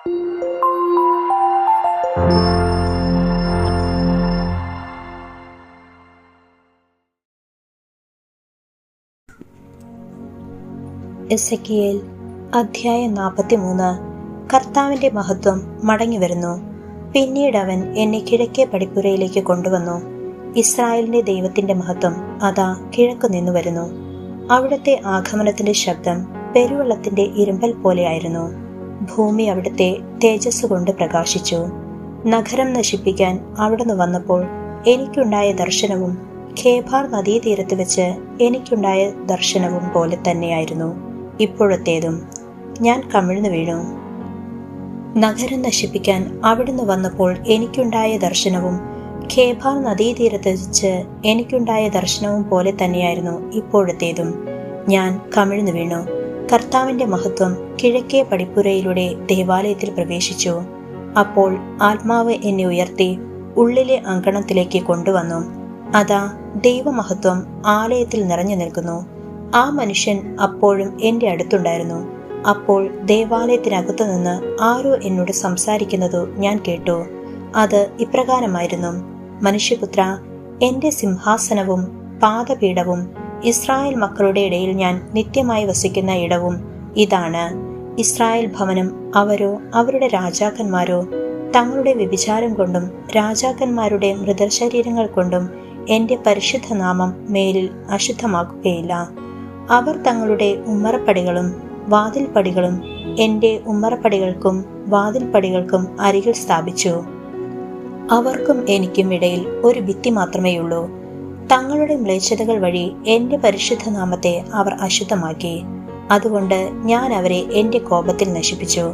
എസക്കിയേൽ അധ്യായം നാൽപ്പത്തിമൂന്ന് കർത്താവിന്റെ മഹത്വം മടങ്ങി വരുന്നു. പിന്നീട് അവൻ എന്നെ കിഴക്കേ പടിപ്പുരയിലേക്ക് കൊണ്ടുവന്നു. ഇസ്രായേലിന്റെ ദൈവത്തിന്റെ മഹത്വം അതാ കിഴക്ക് നിന്നു വരുന്നു. അവിടുത്തെ ആഗമനത്തിന്റെ ശബ്ദം പെരുവെള്ളത്തിന്റെ ഇരുമ്പൽ പോലെയായിരുന്നു ഭൂമി അവിടുത്തെ തേജസ് കൊണ്ട് പ്രകാശിച്ചു. നഗരം നശിപ്പിക്കാൻ അവിടുന്ന് വന്നപ്പോൾ എനിക്കുണ്ടായ ദർശനവും ഖേബാർ നദീതീരത്ത് വെച്ച് എനിക്കുണ്ടായ ദർശനവും പോലെ തന്നെയായിരുന്നു ഇപ്പോഴത്തേതും. ഞാൻ കമിഴ്ന്നു വീണു. നഗരം നശിപ്പിക്കാൻ അവിടുന്ന് വന്നപ്പോൾ എനിക്കുണ്ടായ ദർശനവും ഖേബാർ നദീതീരത്ത് വെച്ച് എനിക്കുണ്ടായ ദർശനവും പോലെ തന്നെയായിരുന്നു ഇപ്പോഴത്തേതും. ഞാൻ കമിഴ്ന്നു വീണു. കർത്താവിന്റെ മഹത്വം കിഴക്കേ പടിപ്പുരയിലൂടെ ദേവാലയത്തിൽ പ്രവേശിച്ചു. അപ്പോൾ ആത്മാവ് എന്നെ ഉയർത്തി ഉള്ളിലെ അങ്കണത്തിലേക്ക് കൊണ്ടുവന്നു. അതാ ദൈവമഹത്വം ആലയത്തിൽ നിറഞ്ഞു നിൽക്കുന്നു. ആ മനുഷ്യൻ അപ്പോഴും എന്റെ അടുത്തുണ്ടായിരുന്നു. അപ്പോൾ ദേവാലയത്തിനകത്തു നിന്ന് ആരോ എന്നോട് സംസാരിക്കുന്നതു ഞാൻ കേട്ടു. അത് ഇപ്രകാരമായിരുന്നു. മനുഷ്യപുത്ര എന്റെ സിംഹാസനവും പാദപീഠവും ഇസ്രായേൽ മക്കളുടെ ഇടയിൽ ഞാൻ നിത്യമായി വസിക്കുന്ന ഇടവും ഇതാണ്. ഇസ്രായേൽ ഭവനം അവരോ അവരുടെ രാജാക്കന്മാരോ തങ്ങളുടെ വ്യഭിചാരം കൊണ്ടും രാജാക്കന്മാരുടെ മൃതശരീരങ്ങൾ കൊണ്ടും എന്റെ പരിശുദ്ധ നാമം മേലിൽ അശുദ്ധമാക്കുകയില്ല. അവർ തങ്ങളുടെ ഉമ്മറപ്പടികളും വാതിൽപ്പടികളും എന്റെ ഉമ്മറപ്പടികൾക്കും വാതിൽപ്പടികൾക്കും അരികിൽ സ്ഥാപിച്ചു. അവർക്കും എനിക്കും ഇടയിൽ ഒരു ഭിത്തി മാത്രമേയുള്ളൂ. തങ്ങളുടെ മ്ലേച്ഛതകൾ വഴി എന്റെ പരിശുദ്ധ നാമത്തെ അവർ അശുദ്ധമാക്കി. അതുകൊണ്ട് ഞാൻ അവരെ എന്റെ കോപത്തിൽ നശിപ്പിച്ചു.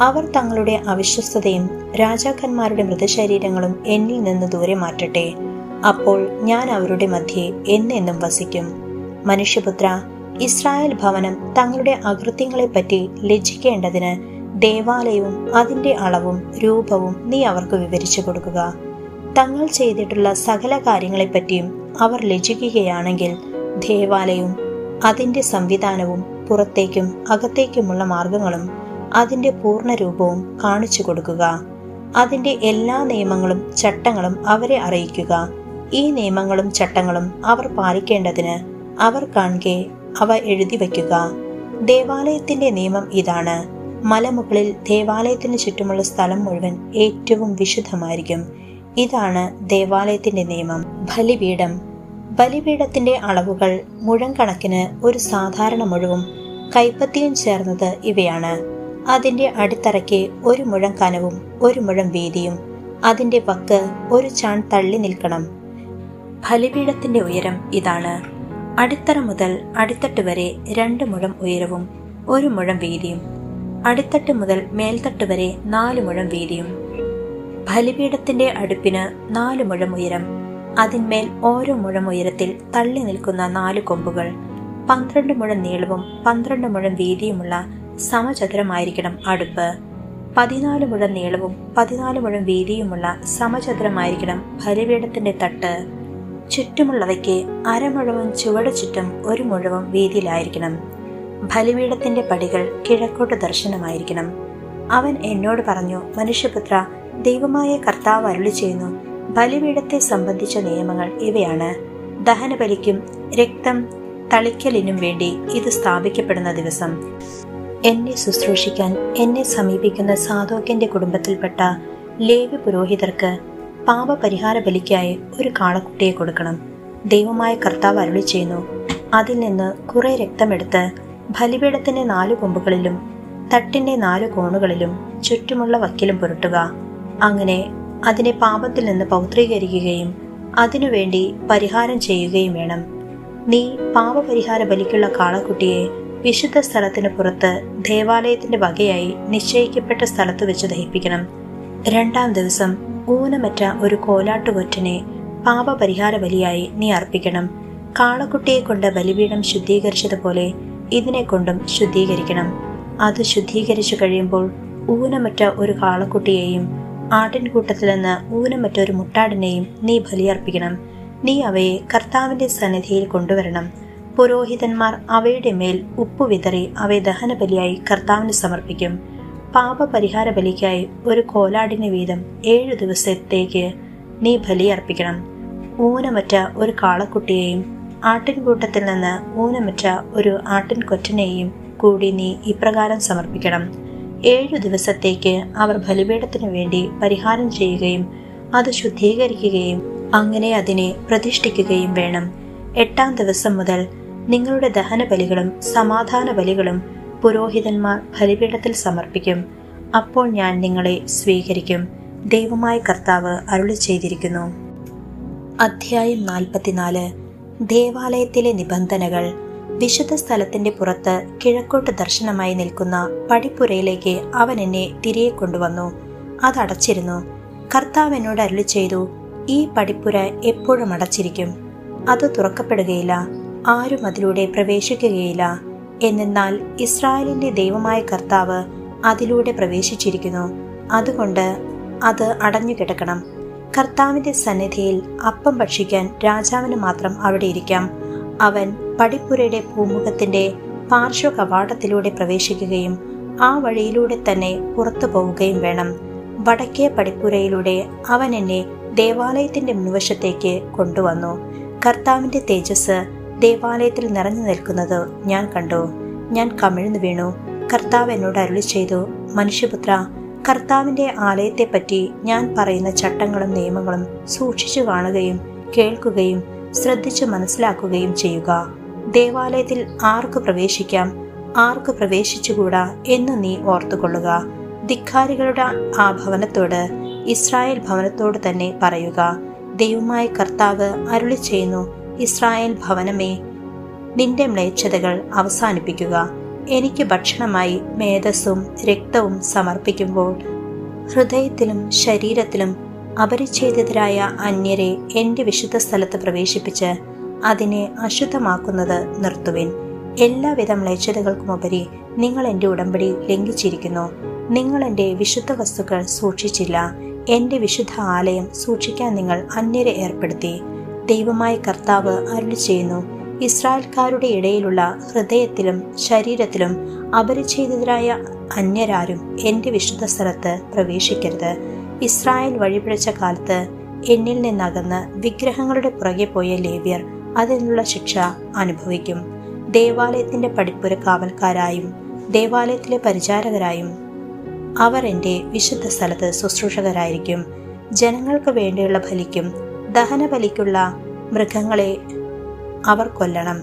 അവർ തങ്ങളുടെ അവിശ്വസ്തതയും രാജാക്കന്മാരുടെ മൃതശരീരങ്ങളും എന്നിൽ നിന്ന് ദൂരെ മാറ്റട്ടെ. അപ്പോൾ ഞാൻ അവരുടെ മധ്യേ എന്നെന്നും വസിക്കും. മനുഷ്യപുത്ര ഇസ്രായേൽ ഭവനം തങ്ങളുടെ അകൃത്യങ്ങളെപ്പറ്റി ലജ്ജിക്കേണ്ടതിന് ദേവാലയവും അതിന്റെ അളവും രൂപവും നീ അവർക്ക് വിവരിച്ചു കൊടുക്കുക. തങ്ങൾ ചെയ്തിട്ടുള്ള സകല കാര്യങ്ങളെപ്പറ്റിയും അവർ ലജിക്കുകയാണെങ്കിൽ ദേവാലയവും അതിന്റെ സംവിധാനവും പുറത്തേക്കും അകത്തേക്കുമുള്ള മാർഗങ്ങളും അതിന്റെ പൂർണ രൂപവും കാണിച്ചു കൊടുക്കുക. അതിന്റെ എല്ലാ നിയമങ്ങളും ചട്ടങ്ങളും അവരെ അറിയിക്കുക. ഈ നിയമങ്ങളും ചട്ടങ്ങളും അവർ പാലിക്കേണ്ടതിന് അവർ കാണുകെ അവ എഴുതി വയ്ക്കുക. ദേവാലയത്തിന്റെ നിയമം ഇതാണ്. മലമുകളിൽ ദേവാലയത്തിന് ചുറ്റുമുള്ള സ്ഥലം മുഴുവൻ ഏറ്റവും വിശുദ്ധമായിരിക്കും. ഇതാണ് ദേവാലയത്തിന്റെ നിയമം. ബലിപീഠം. ബലിപീഠത്തിന്റെ അളവുകൾ മുഴം കണക്കിന് ഒരു സാധാരണ മുഴവും കൈപ്പത്തിയും ചേർന്നത് ഇവയാണ്. അതിന്റെ അടിത്തറയ്ക്ക് ഒരു മുഴം കനവും ഒരു മുഴം വീതിയും. അതിന്റെ വക്ക് ഒരു ചാൺ തള്ളി നിൽക്കണം. ബലിപീഠത്തിന്റെ ഉയരം ഇതാണ്. അടിത്തറ മുതൽ അടിത്തട്ട് വരെ രണ്ട് മുഴം ഉയരവും ഒരു മുഴം വീതിയും. അടിത്തട്ട് മുതൽ മേൽത്തട്ട് വരെ നാല് മുഴം വീതിയും. ബലിപീഠത്തിന്റെ അടുപ്പിന് നാലു മുഴം ഉയരം അതിന്മേൽ ഓരോ മുഴം ഉയരത്തിൽ തള്ളി നിൽക്കുന്ന നാല് കൊമ്പുകൾ പന്ത്രണ്ട് മുഴം നീളവും പന്ത്രണ്ട് മുഴം വീതിയുമുള്ള സമചതുരമായിരിക്കണം അടുപ്പ്. പതിനാല് മുഴം നീളവും പതിനാല് മുഴം വീതിയുമുള്ള സമചതുരമായിരിക്കണം ബലിപീഠത്തിന്റെ തട്ട്. ചുറ്റുമുള്ളവയ്ക്ക് അരമുഴവും ചുവട് ചുറ്റും ഒരു മുഴവും വീതിയിലായിരിക്കണം. ബലിപീഠത്തിന്റെ പടികൾ കിഴക്കോട്ട് ദർശനമായിരിക്കണം. അവൻ എന്നോട് പറഞ്ഞു മനുഷ്യപുത്ര ദൈവമായ കർത്താവ് അരുളി ചെയ്യുന്നു. ബലിപീഠത്തെ സംബന്ധിച്ച നിയമങ്ങൾ ഇവയാണ്. ദഹനബലിക്കും രക്തം തളിക്കലിനും വേണ്ടി ഇത് സ്ഥാപിക്കപ്പെടുന്ന ദിവസം. എന്നെ ശുശ്രൂഷിക്കാൻ എന്നെ സമീപിക്കുന്ന സാധോക്യന്റെ കുടുംബത്തിൽപ്പെട്ട ലേവി പുരോഹിതർക്ക് പാപപരിഹാര ബലിക്കായി ഒരു കാളക്കുട്ടിയെ കൊടുക്കണം. ദൈവമായ കർത്താവ് അരുളി ചെയ്യുന്നു. അതിൽ നിന്ന് കുറെ രക്തമെടുത്ത് ബലിപീഠത്തിന്റെ നാലു കൊമ്പുകളിലും തട്ടിന്റെ നാലു കോണുകളിലും ചുറ്റുമുള്ള വക്കിലും പുരട്ടുക. അങ്ങനെ അതിനെ പാപത്തിൽ നിന്ന് പൗത്രീകരിക്കുകയും അതിനുവേണ്ടി പരിഹാരം ചെയ്യുകയും വേണം. നീ പാപപരിഹാര ബലിക്കുള്ള കാളക്കുട്ടിയെ വിശുദ്ധ സ്ഥലത്തിന് പുറത്ത് ദേവാലയത്തിന്റെ വകയായി നിശ്ചയിക്കപ്പെട്ട സ്ഥലത്ത് വെച്ച് ദഹിപ്പിക്കണം. രണ്ടാം ദിവസം ഊനമറ്റ ഒരു കോലാട്ടുകൊറ്റനെ പാപപരിഹാര ബലിയായി നീ അർപ്പിക്കണം. കാളക്കുട്ടിയെ കൊണ്ട് ബലിപീഠം ശുദ്ധീകരിച്ചതുപോലെ ഇതിനെ കൊണ്ടും ശുദ്ധീകരിക്കണം. അത് ശുദ്ധീകരിച്ചു കഴിയുമ്പോൾ ഊനമറ്റ ഒരു കാളക്കുട്ടിയെയും ആട്ടിൻകൂട്ടത്തിൽ നിന്ന് ഊനമറ്റൊരു മുട്ടാടിനെയും നീ ബലിയർപ്പിക്കണം. നീ അവയെ കർത്താവിന്റെ സന്നിധിയിൽ കൊണ്ടുവരണം. പുരോഹിതന്മാർ അവയുടെ മേൽ ഉപ്പ് വിതറി അവയെ ദഹനബലിയായി കർത്താവിന് സമർപ്പിക്കും. പാപപരിഹാര ബലിക്കായി ഒരു കോലാടിന് വീതം ഏഴു ദിവസത്തേക്ക് നീ ബലിയർപ്പിക്കണം. ഊനമറ്റ ഒരു കാളക്കുട്ടിയെയും ആട്ടിൻകൂട്ടത്തിൽ നിന്ന് ഊനമറ്റ ഒരു ആട്ടിൻകൊറ്റനെയും കൂടി നീ ഇപ്രകാരം സമർപ്പിക്കണം. ഏഴു ദിവസത്തേക്ക് അവർ ബലിപീഠത്തിനു വേണ്ടി പരിഹാരം ചെയ്യുകയും അത് ശുദ്ധീകരിക്കുകയും അങ്ങനെ അതിനെ പ്രതിഷ്ഠിക്കുകയും വേണം. എട്ടാം ദിവസം മുതൽ നിങ്ങളുടെ ദഹന ബലികളും സമാധാന ബലികളും പുരോഹിതന്മാർ ബലിപീഠത്തിൽ സമർപ്പിക്കും. അപ്പോൾ ഞാൻ നിങ്ങളെ സ്വീകരിക്കും. ദൈവമായ കർത്താവ് അരുളി ചെയ്തിരിക്കുന്നു. അധ്യായം നാൽപ്പത്തിനാല്. ദേവാലയത്തിലെ നിബന്ധനകൾ. വിശുദ്ധ സ്ഥലത്തിന്റെ പുറത്ത് കിഴക്കോട്ട് ദർശനമായി നിൽക്കുന്ന പടിപ്പുരയിലേക്ക് അവൻ എന്നെ തിരികെ കൊണ്ടുവന്നു. അതടച്ചിരുന്നു കർത്താവ് എന്നോട് അരുളി ചെയ്തു ഈ പടിപ്പുര എപ്പോഴും അടച്ചിരിക്കും. അത് തുറക്കപ്പെടുകയില്ല. ആരും അതിലൂടെ പ്രവേശിക്കുകയില്ല. എന്നാൽ ഇസ്രായേലിന്റെ ദൈവമായ കർത്താവ് അതിലൂടെ പ്രവേശിച്ചിരിക്കുന്നു. അതുകൊണ്ട് അത് അടഞ്ഞു കിടക്കണം. കർത്താവിന്റെ സന്നിധിയിൽ അപ്പം ഭക്ഷിക്കാൻ രാജാവിന് മാത്രം അവിടെ ഇരിക്കാം. അവൻ പടിപ്പുരയുടെ പൂമുഖത്തിന്റെ പാർശ്വ കവാടത്തിലൂടെ പ്രവേശിക്കുകയും ആ വഴിയിലൂടെ തന്നെ പുറത്തു പോവുകയും വേണം. വടക്കേ പടിപ്പുരയിലൂടെ അവൻ എന്നെ ദേവാലയത്തിന്റെ മുൻവശത്തേക്ക് കൊണ്ടുവന്നു. കർത്താവിന്റെ തേജസ് ദേവാലയത്തിൽ നിറഞ്ഞു നിൽക്കുന്നത് ഞാൻ കണ്ടു. ഞാൻ കമിഴ്ന്നു വീണു. കർത്താവ് എന്നോട് അരുളി ചെയ്തു മനുഷ്യപുത്ര കർത്താവിന്റെ ആലയത്തെപ്പറ്റി ഞാൻ പറയുന്ന ചട്ടങ്ങളും നിയമങ്ങളും സൂക്ഷിച്ചു കാണുകയും കേൾക്കുകയും ശ്രദ്ധിച്ചു മനസ്സിലാക്കുകയും ചെയ്യുക. ദേവാലയത്തിൽ ആർക്ക് പ്രവേശിക്കാം? ആർക്ക് പ്രവേശിച്ചുകൂടാ എന്ന് നീ ഓർത്തുകൊള്ളുക. ധിക്കാരികളുടെ ആ ഭവനത്തോട് ഇസ്രായേൽ ഭവനത്തോട് തന്നെ പറയുക. ദൈവമായ കർത്താവ് അരുളി ചെയ്യുന്നു ഇസ്രായേൽ ഭവനമേ നിന്റെ മ്ലേച്ഛതകൾ അവസാനിപ്പിക്കുക. എനിക്ക് ഭക്ഷണമായി മേധസ്സും രക്തവും സമർപ്പിക്കുമ്പോൾ ഹൃദയത്തിലും ശരീരത്തിലും അപരിച്ഛേദിതരായ അന്യരെ എന്റെ വിശുദ്ധ സ്ഥലത്ത് പ്രവേശിപ്പിച്ച് അതിനെ അശുദ്ധമാക്കുന്നത് നിർത്തുവിൻ. എല്ലാവിധ മ്ലേച്ഛതകൾക്കുമുപരി നിങ്ങൾ എന്റെ ഉടമ്പടി ലംഘിച്ചിരിക്കുന്നു. നിങ്ങൾ എന്റെ വിശുദ്ധ വസ്തുക്കൾ സൂക്ഷിച്ചില്ല. എന്റെ വിശുദ്ധ ആലയം സൂക്ഷിക്കാൻ നിങ്ങൾ അന്യരെ ഏർപ്പെടുത്തി. ദൈവമായ കർത്താവ് അരുളി ചെയ്യുന്നു. ഇസ്രായേൽക്കാരുടെ ഇടയിലുള്ള ഹൃദയത്തിലും ശരീരത്തിലും അപരിച്ഛേദിതരായ അന്യരാരും എന്റെ വിശുദ്ധ സ്ഥലത്ത് പ്രവേശിക്കരുത്. ഇസ്രായേൽ വഴിപിഴച്ച കാലത്ത് എന്നിൽ നിന്നകന്ന് വിഗ്രഹങ്ങളുടെ പുറകെ പോയ ലേവ്യർ അതിനുള്ള ശിക്ഷ അനുഭവിക്കും. ദേവാലയത്തിന്റെ പടിപ്പുര കാവൽക്കാരായും ദേവാലയത്തിലെ പരിചാരകരായും അവർ എന്റെ വിശുദ്ധ സ്ഥലത്ത് ശുശ്രൂഷകരായിരിക്കും. ജനങ്ങൾക്ക് വേണ്ടിയുള്ള ബലിക്കും ദഹന ബലിക്കുള്ള മൃഗങ്ങളെ അവർ കൊല്ലണം.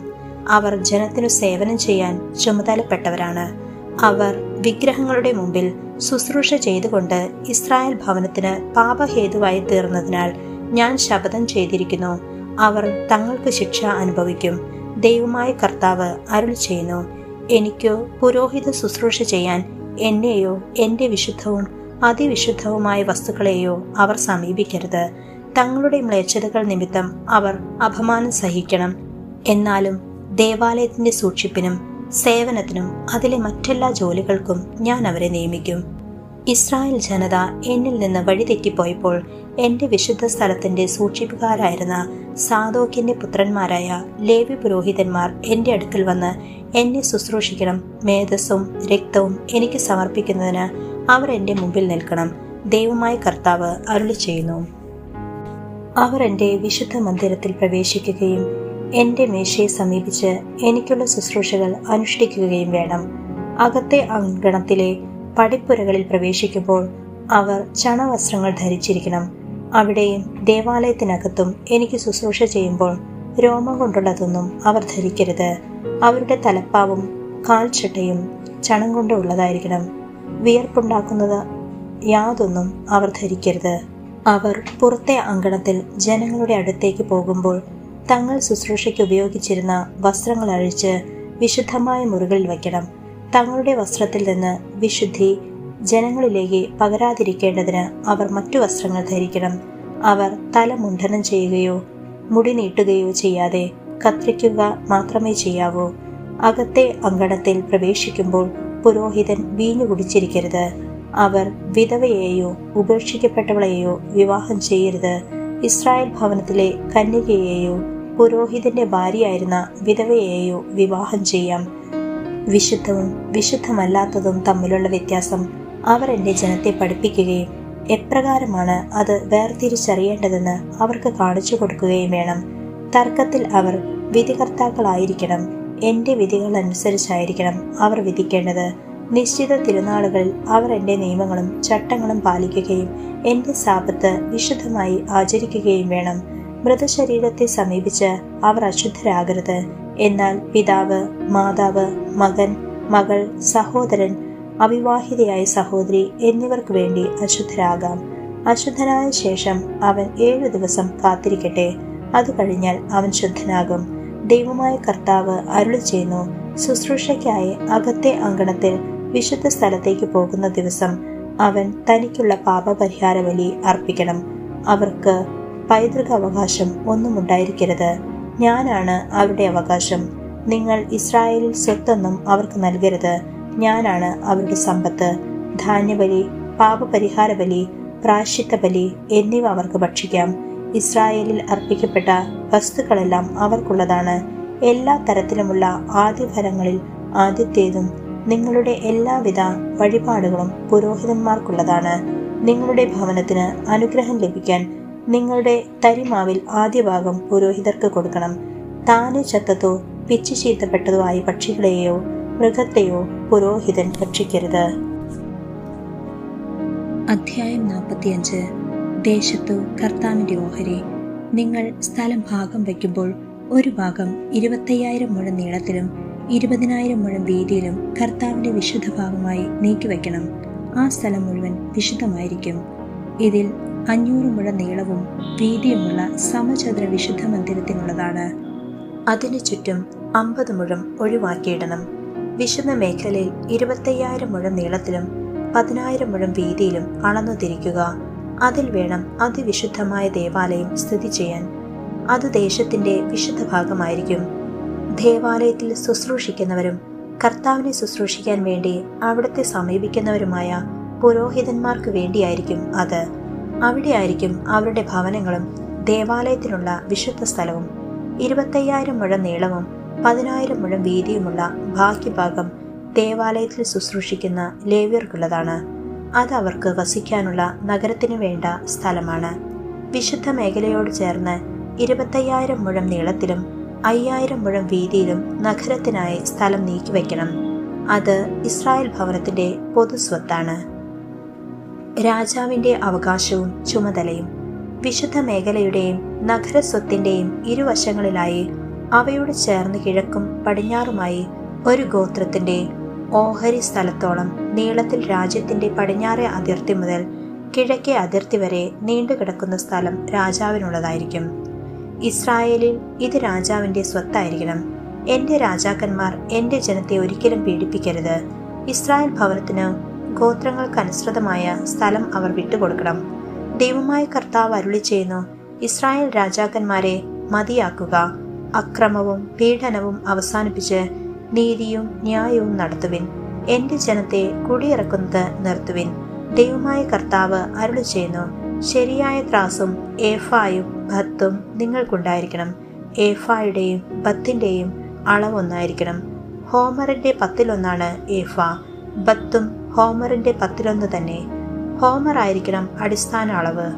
അവർ ജനത്തിനു സേവനം ചെയ്യാൻ ചുമതലപ്പെട്ടവരാണ്. അവർ വിഗ്രഹങ്ങളുടെ മുമ്പിൽ ശുശ്രൂഷ ചെയ്തുകൊണ്ട് ഇസ്രായേൽ ഭവനത്തിന് പാപഹേതുവായി തീർന്നതിനാൽ ഞാൻ ശപഥം ചെയ്തിരിക്കുന്നു. അവർ തങ്ങൾക്ക് ശിക്ഷ അനുഭവിക്കും. ദൈവമായ കർത്താവ് അരുൾ ചെയ്യുന്നു. എനിക്കോ പുരോഹിത ശുശ്രൂഷ ചെയ്യാൻ എന്നെയോ എന്റെ വിശുദ്ധവും അതിവിശുദ്ധവുമായ വസ്തുക്കളെയോ അവർ സമീപിക്കരുത്. തങ്ങളുടെ മ്ലേച്ഛതകൾ നിമിത്തം അവർ അപമാനം സഹിക്കണം. എന്നാലും ദേവാലയത്തിന്റെ സൂക്ഷിപ്പിനും സേവനത്തിനും അതിലെ മറ്റെല്ലാ ജോലികൾക്കും ഞാൻ അവരെ നിയമിക്കും. ഇസ്രായേൽ ജനത എന്നിൽ നിന്ന് വഴിതെറ്റിപ്പോയപ്പോൾ എന്റെ വിശുദ്ധ സ്ഥലത്തിന്റെ സൂക്ഷിപ്പുകാരായിരുന്ന സാദോക്കിന്റെ പുത്രന്മാരായ ലേവി പുരോഹിതന്മാർ എന്റെ അടുക്കൽ വന്ന് എന്നെ ശുശ്രൂഷിക്കണം മേധസ്സും രക്തവും എനിക്ക് സമർപ്പിക്കുന്നതിന് അവർ എന്റെ മുമ്പിൽ നിൽക്കണം ദൈവമായ കർത്താവ് അരുളി ചെയ്യുന്നു. അവർ എന്റെ വിശുദ്ധ മന്ദിരത്തിൽ പ്രവേശിക്കുകയും എന്റെ മേശയെ സമീപിച്ച് എനിക്കുള്ള ശുശ്രൂഷകൾ അനുഷ്ഠിക്കുകയും വേണം. അകത്തെ അങ്കണത്തിലെ പടിപ്പുരകളിൽ പ്രവേശിക്കുമ്പോൾ അവർ ചണവസ്ത്രങ്ങൾ ധരിച്ചിരിക്കണം. അവിടെയും ദേവാലയത്തിനകത്തും എനിക്ക് ശുശ്രൂഷ ചെയ്യുമ്പോൾ രോമം കൊണ്ടുള്ളതൊന്നും അവർ ധരിക്കരുത്. അവരുടെ തലപ്പാവും കാൽച്ചട്ടയും ചണം കൊണ്ട് ഉള്ളതായിരിക്കണം. വിയർപ്പുണ്ടാക്കുന്നത് യാതൊന്നും അവർ ധരിക്കരുത്. അവർ പുറത്തെ അങ്കണത്തിൽ ജനങ്ങളുടെ അടുത്തേക്ക് പോകുമ്പോൾ തങ്ങൾ ശുശ്രൂഷയ്ക്ക് ഉപയോഗിച്ചിരുന്ന വസ്ത്രങ്ങൾ അഴിച്ച് വിശുദ്ധമായ മുറികളിൽ വയ്ക്കണം തങ്ങളുടെ വസ്ത്രത്തിൽ നിന്ന് വിശുദ്ധി ജനങ്ങളിലേക്ക് പകരാതിരിക്കേണ്ടതിന് അവർ മറ്റു വസ്ത്രങ്ങൾ ധരിക്കണം. അവർ തല മുണ്ഡനം ചെയ്യുകയോ മുടി നീട്ടുകയോ ചെയ്യാതെ കത്രിക്കുക മാത്രമേ ചെയ്യാവൂ. അകത്തെ അങ്കണത്തിൽ പ്രവേശിക്കുമ്പോൾ പുരോഹിതൻ വീഞ്ഞു കുടിച്ചിരിക്കരുത്. അവർ വിധവയെയോ ഉപേക്ഷിക്കപ്പെട്ടവളെയോ വിവാഹം ചെയ്യരുത്. ഇസ്രായേൽ ഭവനത്തിലെ കന്യകയെയോ പുരോഹിതന്റെ ഭാര്യയായിരുന്ന വിധവയെയോ വിവാഹം ചെയ്യാം. വിശുദ്ധവും വിശുദ്ധമല്ലാത്തതും തമ്മിലുള്ള വ്യത്യാസം അവർ എന്റെ ജനത്തെ പഠിപ്പിക്കുകയും എപ്രകാരമാണ് അത് വേർതിരിച്ചറിയേണ്ടതെന്ന് അവർക്ക് കാണിച്ചു കൊടുക്കുകയും വേണം. തർക്കത്തിൽ അവർ വിധികർത്താക്കളായിരിക്കണം. എന്റെ വിധികൾ അനുസരിച്ചായിരിക്കണം അവർ വിധിക്കേണ്ടത്. നിശ്ചിത തിരുനാളുകളിൽ അവർ എന്റെ നിയമങ്ങളും ചട്ടങ്ങളും പാലിക്കുകയും എന്റെ സാപത്ത് വിശുദ്ധമായി ആചരിക്കുകയും വേണം. മൃതശരീരത്തെ സമീപിച്ച് അവർ അശുദ്ധരാകരുത്. എന്നാൽ പിതാവ് മാതാവ് മകൻ മകൾ സഹോദരൻ അവിവാഹിതയായ സഹോദരി എന്നിവർക്ക് വേണ്ടി അശുദ്ധരാകാം. അശുദ്ധനായ ശേഷം അവൻ ഏഴു ദിവസം കാത്തിരിക്കട്ടെ. അത് കഴിഞ്ഞാൽ അവൻ ശുദ്ധനാകും. ദൈവമായ കർത്താവ് അരുളി ചെയ്യുന്നു ശുശ്രൂഷയ്ക്കായി അകത്തെ അങ്കണത്തിൽ വിശുദ്ധ സ്ഥലത്തേക്ക് പോകുന്ന ദിവസം അവൻ തനിക്കുള്ള പാപപരിഹാര ബലി അർപ്പിക്കണം. അവർക്ക് പൈതൃക അവകാശം ഒന്നും ഉണ്ടായിരിക്കരുത്. ഞാനാണ് അവരുടെ അവകാശം. നിങ്ങൾ ഇസ്രായേലിൽ സ്വത്തൊന്നും അവർക്ക് നൽകരുത്. ഞാനാണ് അവരുടെ സമ്പത്ത്. ധാന്യബലി പാപപരിഹാര ബലി പ്രാശിത്ത ബലി എന്നിവ അവർക്ക് ഭക്ഷിക്കാം. ഇസ്രായേലിൽ അർപ്പിക്കപ്പെട്ട വസ്തുക്കളെല്ലാം അവർക്കുള്ളതാണ്. എല്ലാ തരത്തിലുമുള്ള ആദ്യഫലങ്ങളിൽ ആദ്യത്തേതും നിങ്ങളുടെ എല്ലാവിധ വഴിപാടുകളും പുരോഹിതന്മാർക്കുള്ളതാണ്. നിങ്ങളുടെ ഭവനത്തിന് അനുഗ്രഹം ലഭിക്കാൻ നിങ്ങളുടെ തരിമാവിൽ ആദ്യ ഭാഗം പുരോഹിതർക്ക് കൊടുക്കണം. താനെ ചത്തതോ പിച്ചു ചീത്തപ്പെട്ടതോ ആയ പക്ഷികളെയോ മൃഗത്തെയോ പുരോഹിതൻ ഭക്ഷിക്കരുത്. അധ്യായം നാൽപ്പത്തിയഞ്ച്. ദേശത്തു കർത്താവിന്റെ ഓഹരി. നിങ്ങൾ സ്ഥലം ഭാഗം വയ്ക്കുമ്പോൾ ഒരു ഭാഗം ഇരുപത്തയ്യായിരം മുഴം നീളത്തിലും ഇരുപതിനായിരം മുഴം വീതിയിലും കർത്താവിന്റെ വിശുദ്ധ ഭാഗമായി നീക്കിവെക്കണം ആ സ്ഥലം മുഴുവൻ വിശുദ്ധമായിരിക്കും. ഇതിൽ അഞ്ഞൂറ് മുഴ നീളവും വീതിയുമുള്ള സമചതുര വിശുദ്ധ മന്ദിരത്തിനുള്ളതാണ്. അതിനു ചുറ്റും അമ്പത് മുഴം ഒഴിവാക്കിയിടണം. വിശുദ്ധ മേഖലയിൽ ഇരുപത്തയ്യായിരം മുഴം നീളത്തിലും പതിനായിരം മുഴം വീതിയിലും അളന്നു തിരിക്കുക അതിൽ വേണം അതിവിശുദ്ധമായ ദേവാലയം സ്ഥിതി ചെയ്യാൻ. അത് ദേശത്തിന്റെ വിശുദ്ധ ഭാഗമായിരിക്കും. ദേവാലയത്തിൽ ശുശ്രൂഷിക്കുന്നവരും കർത്താവിനെ ശുശ്രൂഷിക്കാൻ വേണ്ടി അവിടുത്തെ സമീപിക്കുന്നവരുമായ പുരോഹിതന്മാർക്ക് വേണ്ടിയായിരിക്കും അത്. അവിടെയായിരിക്കും അവരുടെ ഭവനങ്ങളും ദേവാലയത്തിനുള്ള വിശുദ്ധ സ്ഥലവും. ഇരുപത്തയ്യായിരം മുഴം നീളവും പതിനായിരം മുഴം വീതിയുമുള്ള ബാക്കിഭാഗം ദേവാലയത്തിൽ ശുശ്രൂഷിക്കുന്ന ലേവ്യർക്കുള്ളതാണ്. അത് അവർക്ക് വസിക്കാനുള്ള നഗരത്തിനു വേണ്ട സ്ഥലമാണ്. വിശുദ്ധ മേഖലയോട് ചേർന്ന് ഇരുപത്തയ്യായിരം മുഴം നീളത്തിലും അയ്യായിരം മുഴം വീതിയിലും നഗരത്തിനായി സ്ഥലം നീക്കിവെക്കണം. അത് ഇസ്രായേൽ ഭവനത്തിന്റെ പൊതുസ്വത്താണ് രാജാവിന്റെ അവകാശവും ചുമതലയും വിശുദ്ധ മേഖലയുടെയും നഗരസ്വത്തിന്റെയും ഇരുവശങ്ങളിലായി അവയോട് ചേർന്ന് കിഴക്കും പടിഞ്ഞാറുമായി ഒരു ഗോത്രത്തിന്റെ ഓഹരി സ്ഥലത്തോളം നീളത്തിൽ രാജ്യത്തിന്റെ പടിഞ്ഞാറേ അതിർത്തി മുതൽ കിഴക്കേ അതിർത്തി വരെ നീണ്ടുകിടക്കുന്ന സ്ഥലം രാജാവിനുള്ളതായിരിക്കും. ഇസ്രായേലിൽ ഇത് രാജാവിന്റെ സ്വത്തായിരിക്കണം. എന്റെ രാജാക്കന്മാർ എന്റെ ജനത്തെ ഒരിക്കലും പീഡിപ്പിക്കരുത്. ഇസ്രായേൽ ഭവനത്തിന് ഗോത്രങ്ങൾക്കനുസൃതമായ സ്ഥലം അവർ വിട്ടുകൊടുക്കണം. ദൈവമായ കർത്താവ് അരുളി ചെയ്യുന്നു ഇസ്രായേൽ രാജാക്കന്മാരെ മതിയാക്കുക. അക്രമവും പീഡനവും അവസാനിപ്പിച്ച് നീതിയും ന്യായവും നടത്തുവിൻ. എന്റെ ജനത്തെ കുടിയിറക്കുന്നത് നിർത്തുവിൻ. ദൈവമായ കർത്താവ് അരുളി ചെയ്യുന്നു ശരിയായ ത്രാസും ഏഫായും ഭത്തും നിങ്ങൾക്കുണ്ടായിരിക്കണം. ഏഫായുടെയും ഭത്തിന്റെയും അളവൊന്നായിരിക്കണം ഹോമറിന്റെ പത്തിലൊന്നാണ് ഏഫ. ബത്തും ഹോമറിന്റെ പത്തിലൊന്ന് തന്നെ. ഹോമർ ആയിരിക്കണം അടിസ്ഥാന അളവ്.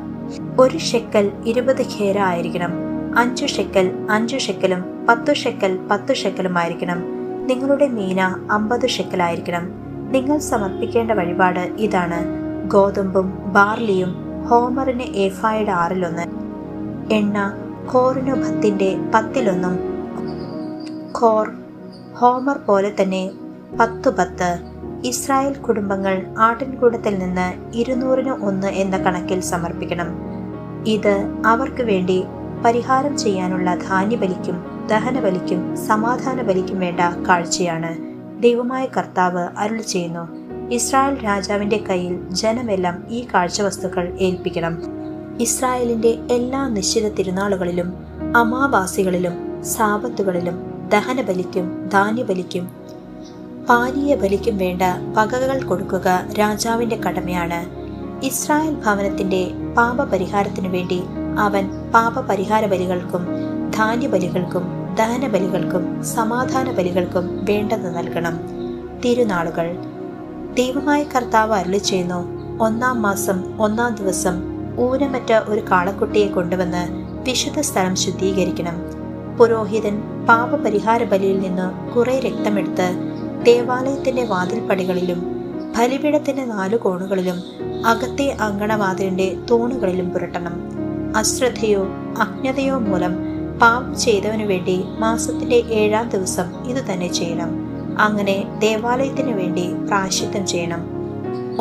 ഒരു ഷെക്കൽ ഇരുപത് ഖേര ആയിരിക്കണം. അഞ്ചു ഷെക്കൽ അഞ്ചു ഷെക്കലും പത്തു ഷെക്കൽ പത്തു ഷെക്കലും ആയിരിക്കണം നിങ്ങളുടെ മീന അമ്പത് ഷെക്കലായിരിക്കണം നിങ്ങൾ സമർപ്പിക്കേണ്ട വഴിപാട് ഇതാണ്. ഗോതമ്പും ബാർലിയും ഹോമറിന് ഏഫായുടെ ആറിലൊന്ന്. എണ്ണ കോറിനു ഭത്തിന്റെ പത്തിലൊന്നും. ഖോർ ഹോമർ പോലെ തന്നെ പത്തു പത്ത്. ഇസ്രായേൽ കുടുംബങ്ങൾ ആട്ടിൻകൂടത്തിൽ നിന്ന് ഇരുന്നൂറിന് ഒന്ന് എന്ന കണക്കിൽ സമർപ്പിക്കണം. ഇത് അവർക്ക് വേണ്ടി പരിഹാരം ചെയ്യാനുള്ള ധാന്യബലിക്കും ദഹനബലിക്കും സമാധാന ബലിക്കും വേണ്ട കാഴ്ചയാണ് ദൈവമായ കർത്താവ് അരുൾ ചെയ്യുന്നു. ഇസ്രായേൽ രാജാവിന്റെ കയ്യിൽ ജനമെല്ലാം ഈ കാഴ്ച വസ്തുക്കൾ ഏൽപ്പിക്കണം. ഇസ്രായേലിന്റെ എല്ലാ നിശ്ചിത തിരുനാളുകളിലും അമാവാസികളിലും സാപത്തുകളിലും ദഹനബലിക്കും ധാന്യബലിക്കും പാനീയ ബലിക്കും വേണ്ട പകകൾ കൊടുക്കുക രാജാവിന്റെ കടമയാണ്. ഇസ്രായേൽ ഭവനത്തിന്റെ പാപപരിഹാരത്തിനു വേണ്ടി അവൻ പാപപരിഹാര ബലികൾക്കും ധാന്യബലികൾക്കും ദഹനബലികൾക്കും സമാധാന ബലികൾക്കും വേണ്ടത് നൽകണം. തിരുനാളുകൾ. ദൈവമായ കർത്താവ് അരുളി ചെയ്യുന്നു ഒന്നാം മാസം ഒന്നാം ദിവസം ഊനമറ്റ ഒരു കാളക്കുട്ടിയെ കൊണ്ടുവന്ന് വിശുദ്ധ സ്ഥലം ശുദ്ധീകരിക്കണം. പുരോഹിതൻ പാപപരിഹാര ബലിയിൽ നിന്ന് കുറെ രക്തമെടുത്ത് ദേവാലയത്തിന്റെ വാതിൽപ്പടികളിലും ഫലിപീഠത്തിന്റെ നാലു കോണുകളിലും അകത്തെ അങ്കണവാതിലിന്റെ തൂണുകളിലും പുരട്ടണം. അശ്രദ്ധയോ അജ്ഞതയോ മൂലം പാപം ചെയ്തവനു വേണ്ടി മാസത്തിന്റെ ഏഴാം ദിവസം ഇത് തന്നെ ചെയ്യണം. അങ്ങനെ ദേവാലയത്തിനു വേണ്ടി പ്രായശ്ചിത്തം ചെയ്യണം.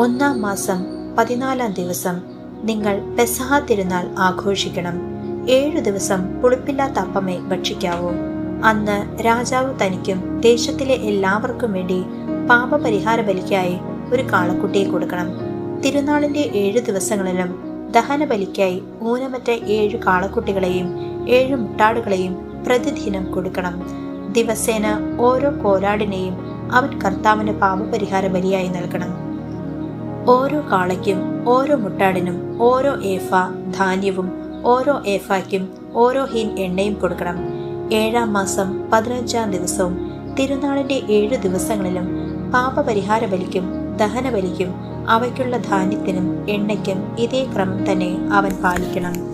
ഒന്നാം മാസം പതിനാലാം ദിവസം നിങ്ങൾ പെസഹ തിരുനാൾ ആഘോഷിക്കണം. ഏഴു ദിവസം പുളിപ്പില്ലാത്ത അപ്പമേ ഭക്ഷിക്കാവൂ. അന്ന് രാജാവ് തനിക്കും ദേശത്തിലെ എല്ലാവർക്കും വേണ്ടി പാപപരിഹാര ബലിക്കായി ഒരു കാളക്കുട്ടിയെ കൊടുക്കണം. തിരുനാളിന്റെ ഏഴു ദിവസങ്ങളിലും ദഹന ബലിക്കായി ഊനമറ്റ ഏഴു കാളക്കുട്ടികളെയും ഏഴു മുട്ടാടുകളെയും പ്രതിദിനം കൊടുക്കണം. ദിവസേന ഓരോ കോലാടിനെയും അവൻ കർത്താവിന് പാപപരിഹാര ബലിയായി നൽകണം. ഓരോ കാളയ്ക്കും ഓരോ മുട്ടാടിനും ഓരോ ഏഫ ധാന്യവും ഓരോ ഏഫായ്ക്കും ഓരോ ഹീൻ എണ്ണയും കൊടുക്കണം. ഏഴാം മാസം പതിനഞ്ചാം ദിവസവും തിരുനാളിന്റെ ഏഴു ദിവസങ്ങളിലും പാപപരിഹാര ബലിക്കും ദഹനബലിക്കും അവയ്ക്കുള്ള ധാന്യത്തിനും എണ്ണയ്ക്കും ഇതേ ക്രമം തന്നെ അവൻ പാലിക്കണം.